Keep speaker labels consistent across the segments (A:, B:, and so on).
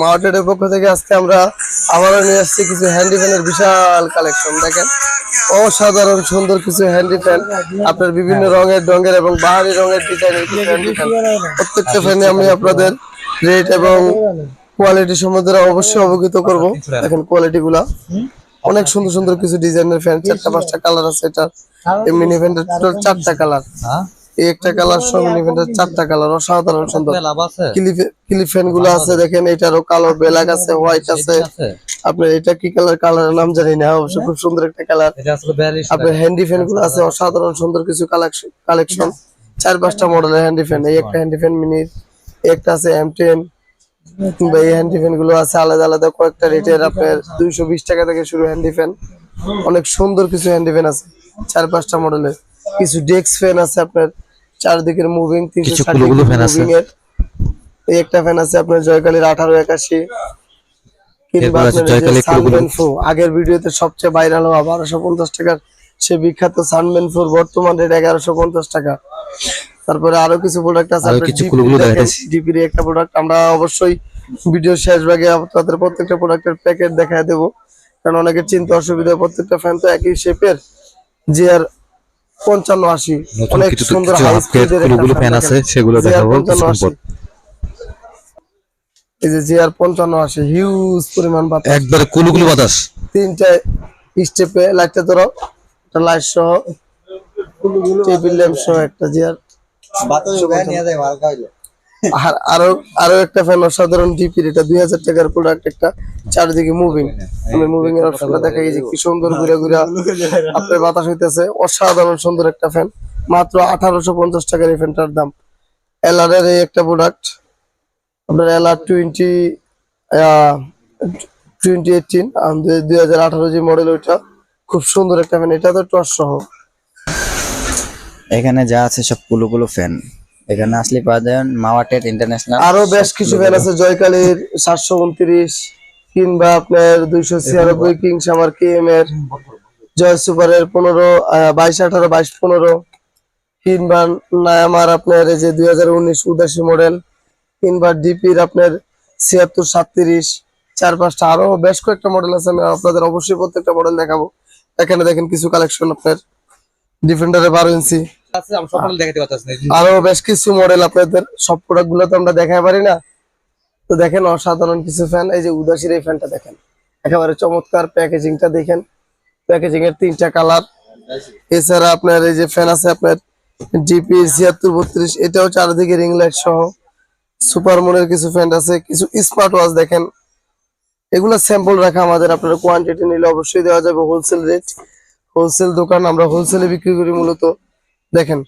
A: মাওয়াটের পক্ষ থেকে আমরা আবারও নিয়ে আসছি কিছু হ্যান্ডি বিশাল কালেকশন, দেখেন। অসাধারণ সুন্দর কিছু হ্যান্ডি ফ্যান আপনার বিভিন্ন রঙের রঙের এবং বাহারি রঙের ডিজাইনের ফ্যান প্রত্যেকটা ফ্যানে আমি আপনাদের রেট এবং কোয়ালিটি সম্বন্ধে অবশ্যই অবগত করব। দেখেন কোয়ালিটি অনেক সুন্দর সুন্দর কিছু ডিজাইনের ফ্যান চারটা, পাঁচটা কালার আছে এটা মিনি টোটাল চারটা কালার একটা কালার মিনি ফ্যানটার চারটা কালার অসাধারণ সুন্দর।
B: ফ্যানগুলো আছে?
A: দেখেন এটারও কালো ব্ল্যাক আছে হোয়াইট আছে। আপনার এটা কি কালার? কালারের নাম জানি না অবশ্য খুব সুন্দর একটা কালার। আপনার হ্যান্ডি ফ্যানগুলো আছে অসাধারণ সুন্দর কিছু কালেকশন কালেকশন চার পাঁচটা মডেলের হ্যান্ডি ফ্যান এই একটা হ্যান্ডি ফ্যান মিনি একটা আছে এম টেন কিংবা এই হ্যান্ডি ফ্যানগুলো আছে আলাদা আলাদা কয়েকটা রেটের আপনার দুইশো বিশ টাকা থেকে শুরু হ্যান্ডি ফ্যান অনেক সুন্দর কিছু হ্যান্ডি ফ্যান আছে চার পাঁচটা মডেলের কিছু ডেস্ক ফ্যান আছে আপনার চারদিকের মুভিং তিনশো। মুভিং এর। এই একটা ফ্যান আছে আপনার জয়কালীর আঠারো একাশি। আগের ভিডিওতে সবচেয়ে ভাইরাল হওয়া বারোশো পঞ্চাশ টাকার সে বিখ্যাত সানম্যান ফোর বর্তমান রেট এগারোশো পঞ্চাশ টাকা। তারপরে আরও কিছু প্রোডাক্ট আছে ডিপির একটা প্রোডাক্ট আমরা অবশ্যই ভিডিও শেষ ভাগে আপনাদের প্রত্যেকটা প্রোডাক্টের প্যাকেট দেখায় দেবো। কারণ অনেকের চিন্তা অসুবিধা প্রত্যেকটা ফ্যান তো একই শেপের যে আর পঞ্চান্ন আশি। অনেক সুন্দর
B: ফ্যান আছে সেগুলো দেখাবো
A: এই যে জিয়ার পঞ্চান্ন আশি হিউজ পরিমাণ বাতাস।
B: একবারে কুলুকুলু বাতাস।
A: তিনটা স্টেপে লাইটটা ধরো একটা লাইট সহ টেবিল ল্যাম্প সহ একটা জিআর আর আরও আরও একটা ফ্যান অসাধারণ ডিপির এটা দুই হাজার টাকার প্রোডাক্ট একটা চারিদিকে মুভিং আমি মুভিং এর অপশনটা দেখা গেছে কি সুন্দর ঘুরে ঘুরে আপনার বাতাস হইতেছে। অসাধারণ সুন্দর একটা ফ্যান মাত্র আঠারোশো পঞ্চাশ টাকার এই ফ্যানটার দাম। এলআর এর এই একটা প্রোডাক্ট আপনার এলআর টোয়েন্টি টোয়েন্টি এইটিন দুই হাজার আঠারো যে মডেল ওইটা খুব সুন্দর একটা ফ্যান এটা তো টস সহ।
C: এখানে যা আছে সব কুলো কুলো ফ্যান এখানে আসলে পাওয়া যায় মাওয়াটেড ইন্টারন্যাশনাল
A: আরও বেশ কিছু ফ্যান আছে জয়কালীর সাতশো উনত্রিশ কিংবা আপনার দুইশো ছিয়ানব্বই কিং সামার কে এম এর জয় সুপারের পনেরো বাইশ আঠারো বাইশ পনেরো কিংবা নায়ামার আপনার এই যে দুই হাজার উনিশ উদাসী মডেল কিংবা ডিপির আপনার ছিয়াত্তর সাতত্রিশ চার পাঁচটা আরও বেশ কয়েকটা মডেল আছে আমি আপনাদের অবশ্যই প্রত্যেকটা মডেল দেখাবো। এখানে দেখেন কিছু কালেকশন আপনার ডিফেন্ডারের বারো ইঞ্চি।
B: আছে আমি সকালে দেখাতে পারতেছি
A: আরও বেশ কিছু মডেল আপনাদের সব প্রোডাক্টগুলো তো আমরা দেখাই পারি না। তো দেখেন অসাধারণ কিছু ফ্যান এই যে উদাসীর এই ফ্যানটা দেখেন। একেবারে চমৎকার প্যাকেজিংটা দেখেন। প্যাকেজিং এর তিনটা কালার এছাড়া আপনার এই যে ফ্যান আছে আপনার জিপি ছিয়াত্তর বত্রিশ এটাও চারিদিকে রিং লাইট সহ। সুপার মনের কিছু ফ্যান আছে কিছু স্মার্ট ওয়াচ দেখেন। এগুলো স্যাম্পল রাখা আমাদের আপনার কোয়ান্টিটি নিলে অবশ্যই দেওয়া যাবে হোলসেল রেট হোলসেল দোকান আমরা হোলসেলে বিক্রি করি মূলত। দেখেন,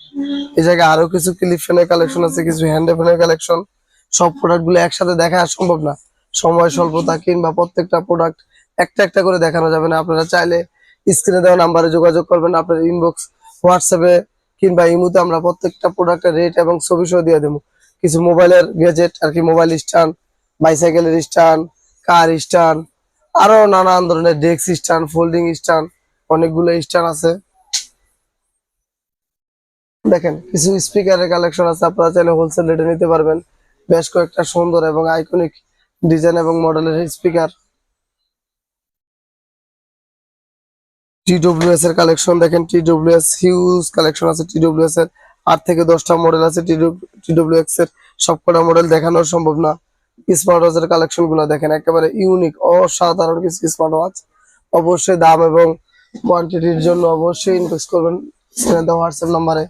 A: এই জায়গায় আরও কিছু ক্লিপ ফ্যানের কালেকশন আছে, কিছু হ্যান্ড ফ্যানের কালেকশন সব প্রোডাক্টগুলো একসাথে দেখা সম্ভব না। সময় স্বল্পতা কিংবা প্রত্যেকটা প্রোডাক্ট একটা একটা করে দেখানো যাবে না। আপনারা চাইলে স্ক্রিনে দেওয়া নাম্বারে যোগাযোগ করবেন, আপনার ইনবক্স হোয়াটসঅ্যাপে কিংবা ইমুতে আমরা প্রত্যেকটা প্রোডাক্টের রেট এবং ছবি সহ দিয়ে দেবো। কিছু মোবাইলের গ্যাজেট আর কি মোবাইল স্ট্যান্ড বাইসাইকেলের স্ট্যান্ড কার স্ট্যান্ড আরও নানান ধরনের ডেস্ক স্ট্যান্ড ফোল্ডিং স্ট্যান্ড অনেকগুলো স্ট্যান্ড আছে। দেখেন, কিছু স্পিকারের কালেকশন আছে, আপনারা চাইলে হোলসেল রেটে নিতে পারবেন। বেশ কয়েকটা সুন্দর এবং আইকনিক ডিজাইন এবং মডেলের স্পিকার টিডব্লিউএস এর কালেকশন দেখেন টিডব্লিউএস হিউজ কালেকশন আছে টিডব্লিউএস এর। আট থেকে দশটা মডেল আছে টিডব্লিউএক্স এর সবকটা মডেল দেখানো সম্ভব না। স্মার্ট ওয়াচের কালেকশনগুলো দেখেন, একেবারে ইউনিক অসাধারণ কিছু স্মার্ট ওয়াচ অবশ্যই দাম এবং কোয়ান্টিটির জন্য অবশ্যই ইনভেস্ট করবেন। হোয়াটসঅ্যাপ নাম্বারে